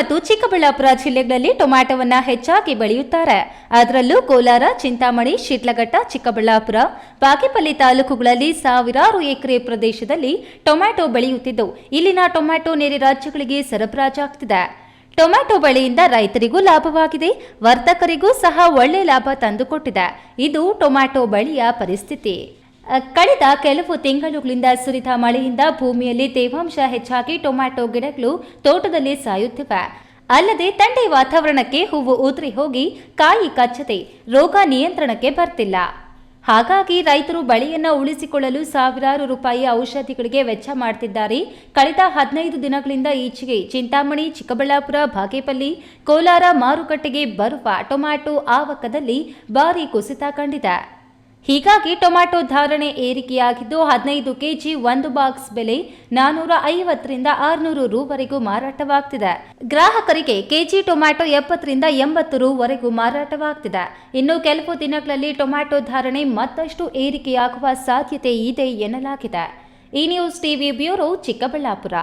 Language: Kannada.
ಚಿಕ್ಕಬಳ್ಳಾಪುರ ಜಿಲ್ಲೆಗಳಲ್ಲಿ ಟೊಮ್ಯಾಟೋವನ್ನ ಹೆಚ್ಚಾಗಿ ಬೆಳೆಯುತ್ತಾರೆ. ಅದರಲ್ಲೂ ಕೋಲಾರ, ಚಿಂತಾಮಣಿ ಶಿಡ್ಲಘಟ್ಟ ಚಿಕ್ಕಬಳ್ಳಾಪುರ, ಬಾಗೇಪಲ್ಲಿ ತಾಲೂಕುಗಳಲ್ಲಿ ಸಾವಿರಾರು ಎಕರೆ ಪ್ರದೇಶದಲ್ಲಿ ಟೊಮ್ಯಾಟೊ ಬೆಳೆಯುತ್ತಿದ್ದು, ಇಲ್ಲಿನ ಟೊಮ್ಯಾಟೊ ನೆರೆ ರಾಜ್ಯಗಳಿಗೆ ಸರಬರಾಜಾಗ್ತಿದೆ. ಟೊಮ್ಯಾಟೊ ಬೆಳೆಯಿಂದ ರೈತರಿಗೂ ಲಾಭವಾಗಿದೆ, ವರ್ತಕರಿಗೂ ಸಹ ಒಳ್ಳೆ ಲಾಭ ತಂದುಕೊಟ್ಟಿದೆ. ಇದು ಟೊಮ್ಯಾಟೊ ಬೆಳೆಯ ಪರಿಸ್ಥಿತಿ. ಕಳೆದ ಕೆಲವು ತಿಂಗಳುಗಳಿಂದ ಸುರಿದ ಮಳೆಯಿಂದ ಭೂಮಿಯಲ್ಲಿ ತೇವಾಂಶ ಹೆಚ್ಚಾಗಿ ಟೊಮ್ಯಾಟೊ ಗಿಡಗಳು ತೋಟದಲ್ಲಿ ಸಾಯುತ್ತಿವೆ. ಅಲ್ಲದೆ ತಂಡೆ ವಾತಾವರಣಕ್ಕೆ ಹೂವು ಉದುರಿ ಹೋಗಿ ಕಾಯಿ ಕಚ್ಚದೆ ರೋಗ ನಿಯಂತ್ರಣಕ್ಕೆ ಬರ್ತಿಲ್ಲ. ಹಾಗಾಗಿ ರೈತರು ಬೆಳೆಯನ್ನ ಉಳಿಸಿಕೊಳ್ಳಲು ಸಾವಿರಾರು ರೂಪಾಯಿ ಔಷಧಿಗಳಿಗೆ ವೆಚ್ಚ ಮಾಡ್ತಿದ್ದಾರೆ. ಕಳೆದ ಹದಿನೈದು ದಿನಗಳಿಂದ ಈಚೆಗೆ ಚಿಂತಾಮಣಿ, ಚಿಕ್ಕಬಳ್ಳಾಪುರ, ಬಾಗೇಪಲ್ಲಿ, ಕೋಲಾರ ಮಾರುಕಟ್ಟೆಗೆ ಬರುವ ಟೊಮ್ಯಾಟೊ ಆವಕದಲ್ಲಿ ಭಾರಿ ಕುಸಿತ ಕಂಡಿದೆ. ಹೀಗಾಗಿ ಟೊಮ್ಯಾಟೊ ಧಾರಣೆ ಏರಿಕೆಯಾಗಿದ್ದು ಹದಿನೈದು ಕೆಜಿ ಒಂದು ಬಾಕ್ಸ್ ಬೆಲೆ ನಾನೂರ ಐವತ್ತರಿಂದ ಆರುನೂರು ರೂವರೆಗೂ ಮಾರಾಟವಾಗ್ತಿದೆ. ಗ್ರಾಹಕರಿಗೆ ಕೆಜಿ ಟೊಮ್ಯಾಟೊ ಎಪ್ಪತ್ತರಿಂದ ಎಂಬತ್ತು ರೂವರೆಗೂ ಮಾರಾಟವಾಗ್ತಿದೆ. ಇನ್ನು ಕೆಲವು ದಿನಗಳಲ್ಲಿ ಟೊಮ್ಯಾಟೊ ಧಾರಣೆ ಮತ್ತಷ್ಟು ಏರಿಕೆಯಾಗುವ ಸಾಧ್ಯತೆ ಇದೆ ಎನ್ನಲಾಗಿದೆ. ಈ ನ್ಯೂಸ್ ಟಿವಿ ಬ್ಯೂರೋ ಚಿಕ್ಕಬಳ್ಳಾಪುರ.